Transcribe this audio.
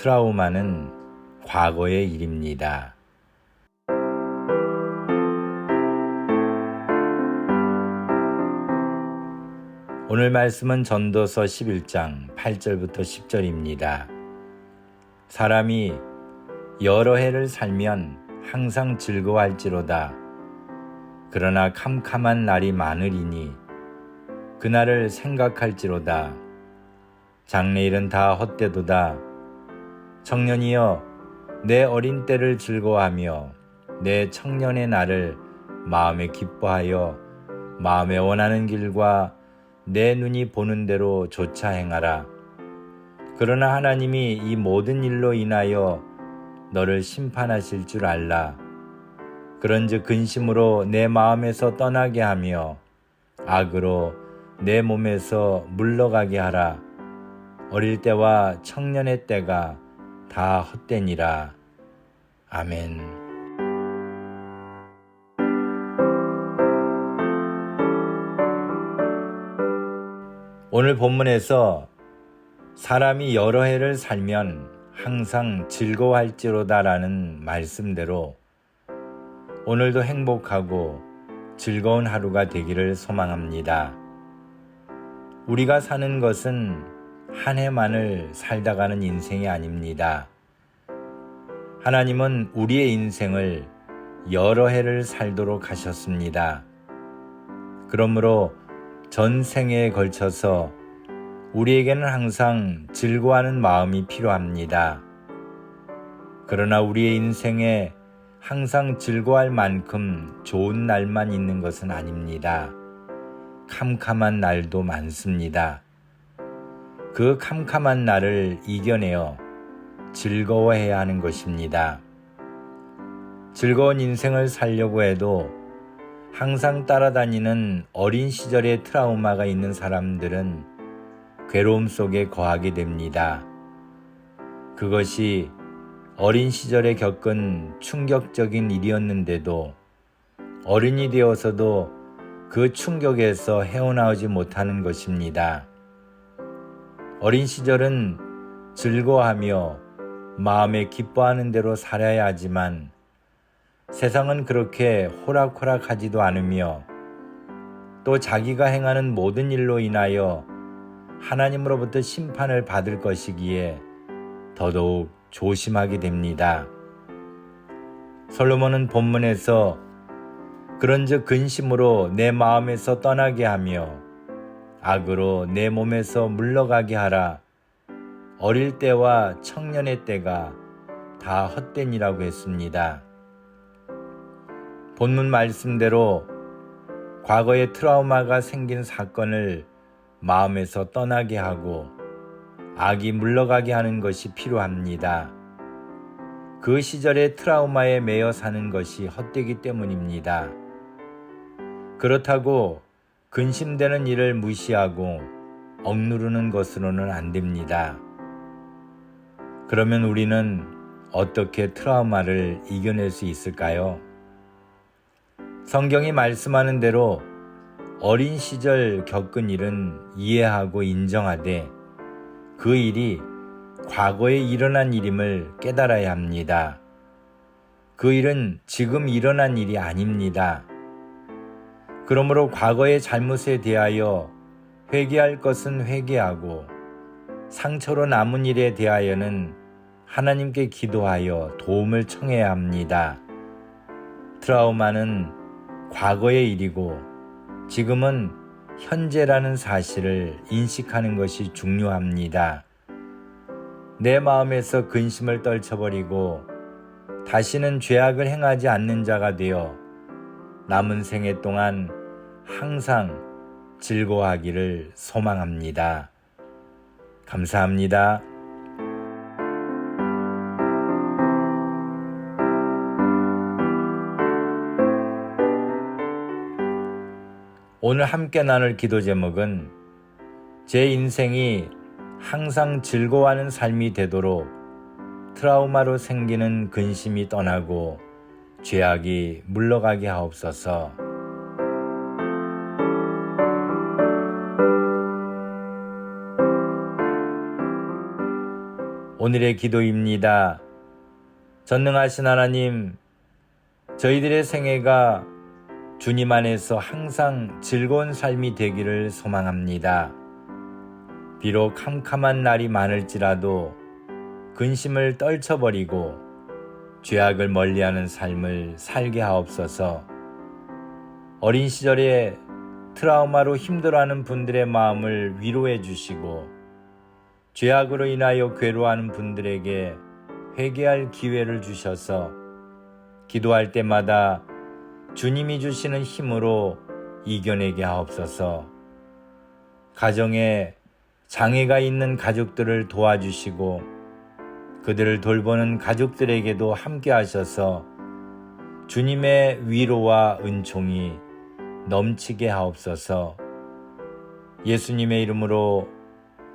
트라우마는 과거의 일입니다. 오늘 말씀은 전도서 11장 8절부터 10절입니다. 사람이 여러 해를 살면 항상 즐거워할지로다. 그러나 캄캄한 날이 많으리니 그날을 생각할지로다. 장래일은 다 헛되도다. 청년이여 내 어린 때를 즐거워하며 내 청년의 날을 마음에 기뻐하여 마음에 원하는 길과 내 눈이 보는 대로 조차 행하라. 그러나 하나님이 이 모든 일로 인하여 너를 심판하실 줄 알라. 그런즉 근심으로 내 마음에서 떠나게 하며 악으로 내 몸에서 물러가게 하라. 어릴 때와 청년의 때가 다 헛되니라. 아멘. 오늘 본문에서 사람이 여러 해를 살면 항상 즐거워할지로다라는 말씀대로 오늘도 행복하고 즐거운 하루가 되기를 소망합니다. 우리가 사는 것은 한 해만을 살다 가는 인생이 아닙니다. 하나님은 우리의 인생을 여러 해를 살도록 하셨습니다. 그러므로 전생에 걸쳐서 우리에게는 항상 즐거워하는 마음이 필요합니다. 그러나 우리의 인생에 항상 즐거워할 만큼 좋은 날만 있는 것은 아닙니다. 캄캄한 날도 많습니다. 그 캄캄한 날을 이겨내어 즐거워해야 하는 것입니다. 즐거운 인생을 살려고 해도 항상 따라다니는 어린 시절의 트라우마가 있는 사람들은 괴로움 속에 거하게 됩니다. 그것이 어린 시절에 겪은 충격적인 일이었는데도 어른이 되어서도 그 충격에서 헤어나오지 못하는 것입니다. 어린 시절은 즐거워하며 마음에 기뻐하는 대로 살아야 하지만 세상은 그렇게 호락호락하지도 않으며 또 자기가 행하는 모든 일로 인하여 하나님으로부터 심판을 받을 것이기에 더더욱 조심하게 됩니다. 솔로몬은 본문에서 그런즉 근심으로 내 마음에서 떠나게 하며 악으로 내 몸에서 물러가게 하라. 어릴 때와 청년의 때가 다 헛된이라고 했습니다. 본문 말씀대로 과거의 트라우마가 생긴 사건을 마음에서 떠나게 하고 악이 물러가게 하는 것이 필요합니다. 그 시절의 트라우마에 매여 사는 것이 헛되기 때문입니다. 그렇다고 근심되는 일을 무시하고 억누르는 것으로는 안 됩니다. 그러면 우리는 어떻게 트라우마를 이겨낼 수 있을까요? 성경이 말씀하는 대로 어린 시절 겪은 일은 이해하고 인정하되 그 일이 과거에 일어난 일임을 깨달아야 합니다. 그 일은 지금 일어난 일이 아닙니다. 그러므로 과거의 잘못에 대하여 회개할 것은 회개하고 상처로 남은 일에 대하여는 하나님께 기도하여 도움을 청해야 합니다. 트라우마는 과거의 일이고 지금은 현재라는 사실을 인식하는 것이 중요합니다. 내 마음에서 근심을 떨쳐버리고 다시는 죄악을 행하지 않는 자가 되어 남은 생애 동안 항상 즐거워하기를 소망합니다. 감사합니다. 오늘 함께 나눌 기도 제목은 제 인생이 항상 즐거워하는 삶이 되도록 트라우마로 생기는 근심이 떠나고 죄악이 물러가게 하옵소서. 오늘의 기도입니다. 전능하신 하나님, 저희들의 생애가 주님 안에서 항상 즐거운 삶이 되기를 소망합니다. 비록 캄캄한 날이 많을지라도 근심을 떨쳐버리고 죄악을 멀리하는 삶을 살게 하옵소서. 어린 시절에 트라우마로 힘들어하는 분들의 마음을 위로해 주시고 죄악으로 인하여 괴로워하는 분들에게 회개할 기회를 주셔서 기도할 때마다 주님이 주시는 힘으로 이겨내게 하옵소서. 가정에 장애가 있는 가족들을 도와주시고 그들을 돌보는 가족들에게도 함께 하셔서 주님의 위로와 은총이 넘치게 하옵소서. 예수님의 이름으로